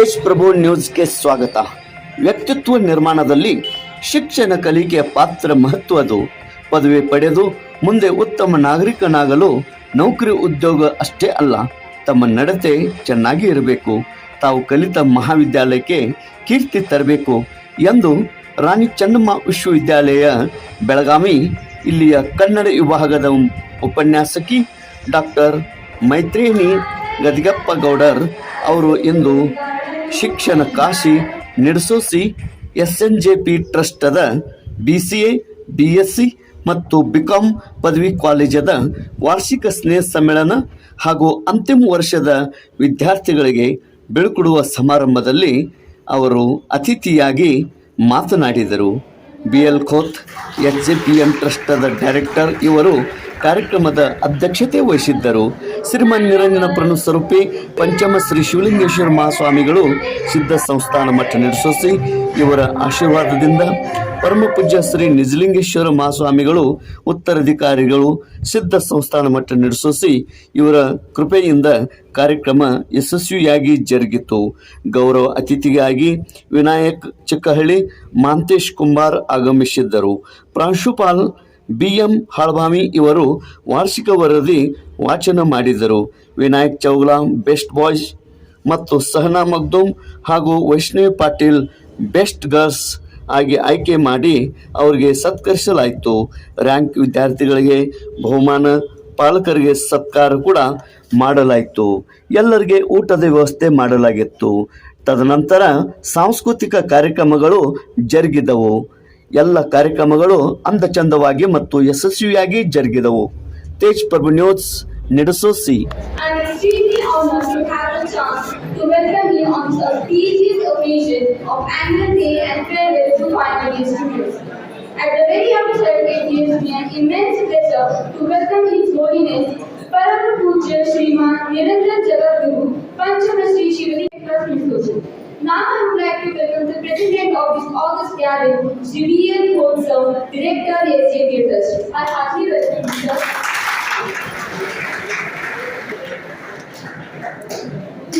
ತೇಜ್ ಪ್ರಭು ನ್ಯೂಸ್ಗೆ ಸ್ವಾಗತ. ವ್ಯಕ್ತಿತ್ವ ನಿರ್ಮಾಣದಲ್ಲಿ ಶಿಕ್ಷಣ ಕಲಿಕೆಯ ಪಾತ್ರ ಮಹತ್ವದು ಪದವಿ ಪಡೆದು ಮುಂದೆ ಉತ್ತಮ ನಾಗರಿಕನಾಗಲು ನೌಕರಿ ಉದ್ಯೋಗ ಅಷ್ಟೇ ಅಲ್ಲ, ತಮ್ಮ ನಡತೆ ಚೆನ್ನಾಗಿ ಇರಬೇಕು. ತಾವು ಕಲಿತ ಮಹಾವಿದ್ಯಾಲಯಕ್ಕೆ ಕೀರ್ತಿ ತರಬೇಕು ಎಂದು ರಾಣಿ ಚೆನ್ನಮ್ಮ ವಿಶ್ವವಿದ್ಯಾಲಯ ಬೆಳಗಾವಿ, ಇಲ್ಲಿಯ ಕನ್ನಡ ವಿಭಾಗದ ಉಪನ್ಯಾಸಕಿ ಡಾಕ್ಟರ್ ಮೈತ್ರೇನಿ ಗದಿಗಪ್ಪ ಗೌಡರ್ ಅವರು ಇಂದು ಶಿಕ್ಷಣ ಕಾಶಿ ನಡೆಸೋಸಿ S N J P ಟ್ರಸ್ಟದ B C A B S C ಮತ್ತು ಬಿಕಾಂ ಪದವಿ ಕಾಲೇಜದ ವಾರ್ಷಿಕ ಸ್ನೇಹ ಸಮ್ಮೇಳನ ಹಾಗೂ ಅಂತಿಮ ವರ್ಷದ ವಿದ್ಯಾರ್ಥಿಗಳಿಗೆ ಬೀಳ್ಕೊಡುವ ಸಮಾರಂಭದಲ್ಲಿ ಅವರು ಅತಿಥಿಯಾಗಿ ಮಾತನಾಡಿದರು. B L Khot H J P M ಟ್ರಸ್ಟದ director ಇವರು ಕಾರ್ಯಕ್ರಮದ ಅಧ್ಯಕ್ಷತೆ ವಹಿಸಿದ್ದರು. ಶ್ರೀಮನ್ ನಿರಂಜನ ಸ್ವರೂಪಿ ಪಂಚಮ ಶ್ರೀ ಶಿವಲಿಂಗೇಶ್ವರ ಮಹಾಸ್ವಾಮಿಗಳು ಸಿದ್ಧ ಸಂಸ್ಥಾನ ಮಠ ನಡೆಸೋಸಿ ಇವರ ಆಶೀರ್ವಾದದಿಂದ ಪರಮ ಪೂಜ್ಯ ಶ್ರೀ ನಿಜಲಿಂಗೇಶ್ವರ ಮಹಾಸ್ವಾಮಿಗಳು, ಉತ್ತರಾಧಿಕಾರಿಗಳು ಸಿದ್ಧ ಸಂಸ್ಥಾನ ಮಠ ನಡೆಸೋಸಿ ಇವರ ಕೃಪೆಯಿಂದ ಕಾರ್ಯಕ್ರಮ ಯಶಸ್ವಿಯಾಗಿ ಜರುಗಿತು. ಗೌರವ ಅತಿಥಿಗಾಗಿ ವಿನಾಯಕ್ ಚಿಕ್ಕಹಳ್ಳಿ ಮಾಂತೇಶ್ ಕುಮಾರ್ ಆಗಮಿಸಿದ್ದರು. ಪ್ರಾಂಶುಪಾಲ್ ಬಿ ಎಂ ಹಾಳ್ಬಾಮಿ ಇವರು ವಾರ್ಷಿಕ ವರದಿ ವಾಚನ ಮಾಡಿದರು. ವಿನಾಯಕ್ ಚೌಗ್ಲಾಂ ಬೆಸ್ಟ್ ಬಾಯ್ಸ್ ಮತ್ತು ಸಹನಾ ಮಗ್ದೂಮ್ ಹಾಗೂ ವೈಷ್ಣವಿ ಪಾಟೀಲ್, ಬೆಸ್ಟ್ ಗರ್ಲ್ಸ್ ಆಗಿ ಆಯ್ಕೆ ಮಾಡಿ ಅವರಿಗೆ ಸತ್ಕರಿಸಲಾಯಿತು. ರ್ಯಾಂಕ್ ವಿದ್ಯಾರ್ಥಿಗಳಿಗೆ ಬಹುಮಾನ, ಪಾಲಕರಿಗೆ ಸತ್ಕಾರ ಕೂಡ ಮಾಡಲಾಯಿತು. ಎಲ್ಲರಿಗೆ ಊಟದ ವ್ಯವಸ್ಥೆ ಮಾಡಲಾಗಿತ್ತು. ತದನಂತರ ಸಾಂಸ್ಕೃತಿಕ ಕಾರ್ಯಕ್ರಮಗಳು ಜರುಗಿದವು. ಎಲ್ಲ ಕಾರ್ಯಕ್ರಮಗಳು ಅಂದಚಂದವಾಗಿ ಮತ್ತು ಯಶಸ್ವಿಯಾಗಿ ಜರುಗಿದವು ತೇಜ್ ಪ್ರಭು ನ್ಯೂಸ್ ನಡೆಸೋಸಿ. At the very outset, it gives me an immense pleasure to welcome His Holiness of August Sri V.L. Khonsam, Director SJP Trust. I heartily welcome you, sir.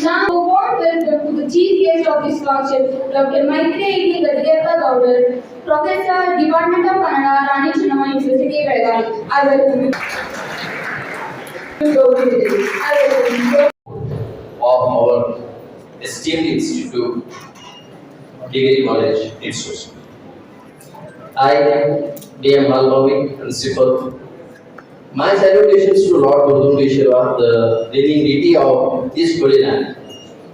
Now, a warm welcome to the chief guest of this function, Dr. Maitreyi Gadiyappa Gowdar, Professor, Department of Kannada, Rani Chennamma University, Belgavi. I welcome you. Go with it. I welcome you. of our esteemed institute, degree college, institution. I, D.M. Malbavi, principal. My salutations to Lord Gurdungeshwara, the living deity of this holy land.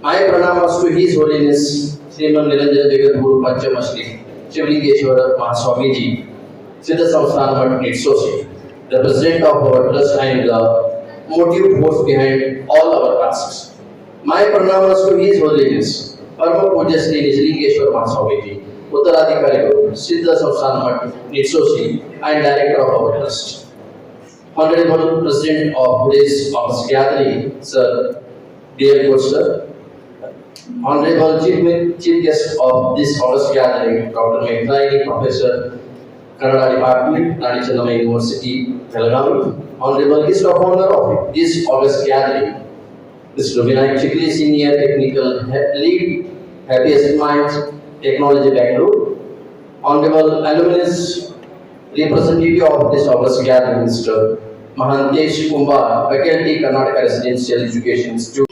My pranamas to His Holiness Sriman Niranjan Jagadguru Panchamasli, Shivlingeshwara Mahaswamiji, Siddha Samsthan Nitsosi, the president of our trust and the motive force behind all our tasks. My pranamas to His Holiness, ಪರಮ ಪೂಜ್ಯ ಶ್ರೀ ನಿಜಲಿಂಗೇಶ್ವರ ಮಹಾಸ್ವಾಮೀಜಿ ಉತ್ತರಾಧಿಕಾರಿಗಳು ಸಿದ್ಧ ಸಂಸ್ಥಾನ ಮಠ ನಿಟ್ಸೋಸಿ and director of our trust Honorable President of Buddhist Office Gathering, Sir, dear coach sir, Honorable Chief, Chief Guest of this Office Gathering, Dr. Mekhlaini, Professor, Kannada Department, Nadi Chandama University, Telangana, Honorable Guest of Honor of this August Gathering, Vinayak Chikli, Senior Technical Lead, Happiest Minds, Technology Bangalore. Honorable Alumnus, Representative of this August gathering, Mr. Mahantesh Kumbar, Faculty, Karnataka Residential Education Institute.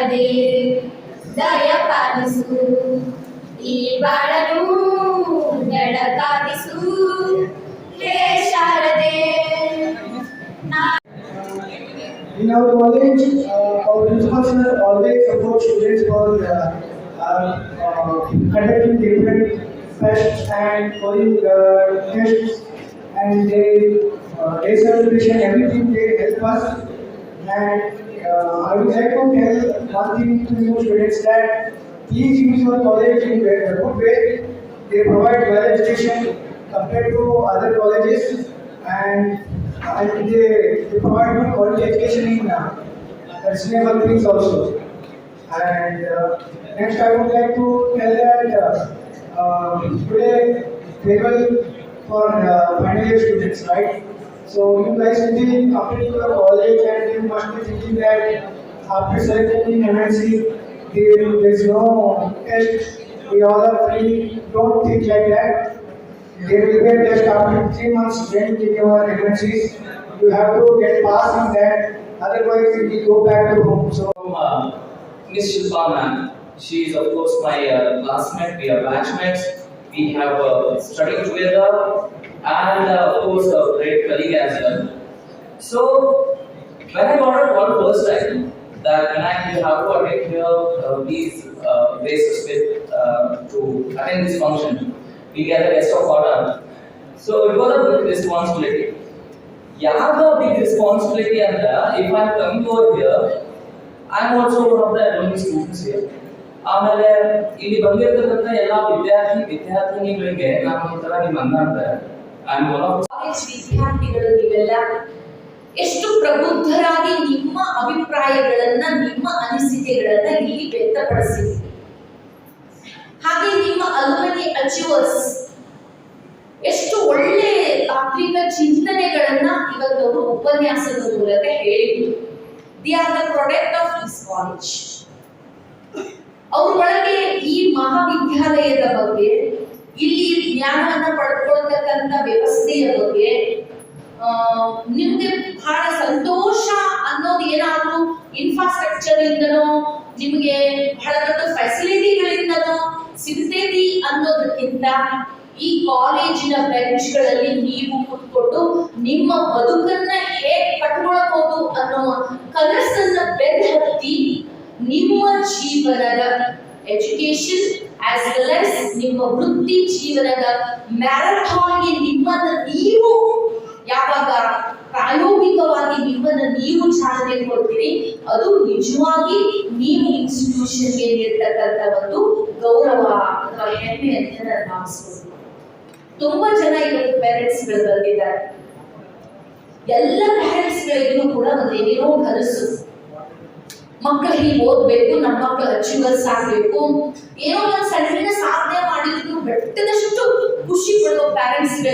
గణపదే దయపాలిసు ఈ బాడను ఎడకాదిసు హే శారదే In our college, uh, our principal sir always support students for uh, uh, uh, conducting different tests and going uh, tests and they, uh, day celebration, everything they help us and I would like to tell one to you students that please use your college in a good way. They provide well education compared to other colleges and, and they, they provide good quality education in uh, reasonable things also. And uh, next I would like to tell that uh, uh, today table for uh, final year students, right? So you guys will be completing your college and you must be thinking that after selecting in MNC, there, is no test. We all are free. Don't think like that. There will be a test after three months training in your MNCs. You have to get pass in that. Otherwise, you will go back to home. So uh, Miss Shilpa ma'am. She is of course my uh, classmate, we are batchmates, we have uh, studied together and uh, of course a great colleague as well. So when I got it one first time that when I will have to attend here uh, these uh, places with uh, to attend this function, we get a guest of honor. So it was a big responsibility. ಯಾವಾಗ big responsibility ಅಂದ್ರೆ if I coming over here I am also one of the alumni students here ಆಮೇಲೆ ಇಲ್ಲಿ ಬಂದಿರತಕ್ಕಂಥ ಎಲ್ಲ ವಿದ್ಯಾರ್ಥಿ ವಿದ್ಯಾರ್ಥಿನಿಗಳಿಗೆ ನಾನು ಒಂಥರ ನಿಮ್ಮ ಅಣ್ಣ ಅಂತಾರೆ ವಿದ್ಯಾರ್ಥಿಗಳು ಎಷ್ಟು ಪ್ರಬುದ್ಧರಾಗಿ ನಿಮ್ಮ ಅಭಿಪ್ರಾಯಗಳನ್ನ, ನಿಮ್ಮ ಅನಿಸಿಕೆಗಳನ್ನ ಇಲ್ಲಿ ವ್ಯಕ್ತಪಡಿಸಿರಿ. ಹಾಗೆ ನಿಮ್ಮ ಅಲ್ಮನಿ ಅಚೀವರ್ಸ್ ಎಷ್ಟು ಒಳ್ಳೆ ತಾತ್ವಿಕ ಚಿಂತನೆಗಳನ್ನ ಇವತ್ತು ಅವರು ಉಪನ್ಯಾಸದ ಮೂಲಕ ಹೇಳಿದ್ರು. They are the product of this college ಅವ್ರ ಒಳಗೆ ಈ ಮಹಾವಿದ್ಯಾಲಯದ ಬಗ್ಗೆ ಇಲ್ಲಿ ಜ್ಞಾನವನ್ನ ಪಡೆದುಕೊಳ್ತಕ್ಕಂಥ ವ್ಯವಸ್ಥೆಯ ಬಗ್ಗೆ ನಿಮ್ಗೆ ಬಹಳ ಸಂತೋಷ ಅನ್ನೋದು ಏನಾದ್ರೂ ಇನ್ಫ್ರಾಸ್ಟ್ರಕ್ಚರ್ ಇಂದನೋ ನಿಮಗೆ ಬಹಳ ದೊಡ್ಡ ಫೆಸಿಲಿಟಿಗಳಿಂದನೋ ಸಿಗ್ತೇತಿ ಅನ್ನೋದಕ್ಕಿಂತ ಈ ಕಾಲೇಜಿನ ಬೆಂಚ್ಗಳಲ್ಲಿ ನೀವು ಕೂತ್ಕೊಂಡು ನಿಮ್ಮ ಬದುಕನ್ನ ಹೇಗೆ ಕಟ್ಕೊಳ್ಬಹುದು ಅನ್ನೋ ಕನಸನ್ನ ಬೆನ್ನಹತ್ತಿ ನಿಮ್ಮ ಜೀವನದ ಎಜುಕೇಶನ್ ಆಸ್ ವೆಲ್ ಆಸ್ ನಿಮ್ಮ ವೃತ್ತಿ ಜೀವನದ ಮ್ಯಾರಥಾನ್ಗೆ ನಿಮ್ಮನ್ನ ನೀವು ಯಾವಾಗ ಪ್ರಾಯೋಗಿಕವಾಗಿ ನಿಮ್ಮನ್ನ ನೀವು ಚಾಲನೆ ಕೊಡ್ತೀರಿ, ಅದು ನಿಜವಾಗಿ ನೀವು ಇನ್ಸ್ಟಿಟ್ಯೂಷನ್ಗೆ ನೀಡ್ತಕ್ಕಂಥ ಒಂದು ಗೌರವ ಅಥವಾ ಹೆಮ್ಮೆ ಅಂತ ನಾನು ಭಾವಿಸ್ಬೋದು ತುಂಬಾ ಜನ ಇವತ್ತು ಪೇರೆಂಟ್ಸ್ಗಳು ಬಂದಿದ್ದಾರೆ. ಎಲ್ಲ ಪೇರೆಂಟ್ಸ್ ಗಳಿಗೂ ಕೂಡ ಏನೋ ಕನಸು ಮಕ್ಕಳು ಹೀಗೆ ಓದ್ಬೇಕು ನಮ್ಮ ಮಕ್ಕಳು ಅಚೀವರ್ಸ್ ಆಗ್ಬೇಕು. ಏನೋ ಒಂದು ಸಣ್ಣ ಸಾಧನೆ ಮಾಡಿದ್ರು ಬೆಟ್ಟದಷ್ಟು ಖುಷಿ ಪಡುವ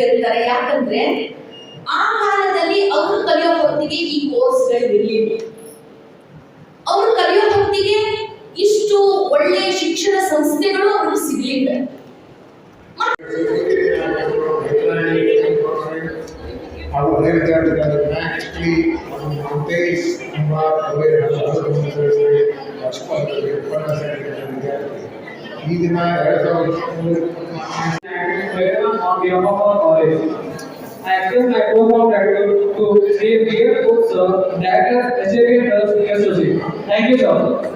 ಇರ್ತಾರೆ. ಯಾಕಂದ್ರೆ ಆ ಕಾಲದಲ್ಲಿ ಅವರು ಕಲಿಯೋ ಹೊತ್ತಿಗೆ ಈ ಕೋರ್ಸ್ಗಳು ಇರಲಿಲ್ಲ. ಅವರು ಕಲಿಯೋ ಹೊತ್ತಿಗೆ ಇಷ್ಟು ಒಳ್ಳೆ ಶಿಕ್ಷಣ ಸಂಸ್ಥೆಗಳು ಅವ್ರಿಗೆ ಸಿಗ್ಲಿಲ್ಲ. ಅವರು ಹೇಳ್ತಾ ಇದ್ದಾರೆ ಡೇಸ್ ತುಂಬ He denied herself. on behalf of our college. I accept my profound gratitude to Sri B.F. Cook, sir, that has educated us yesterday. Thank you, sir.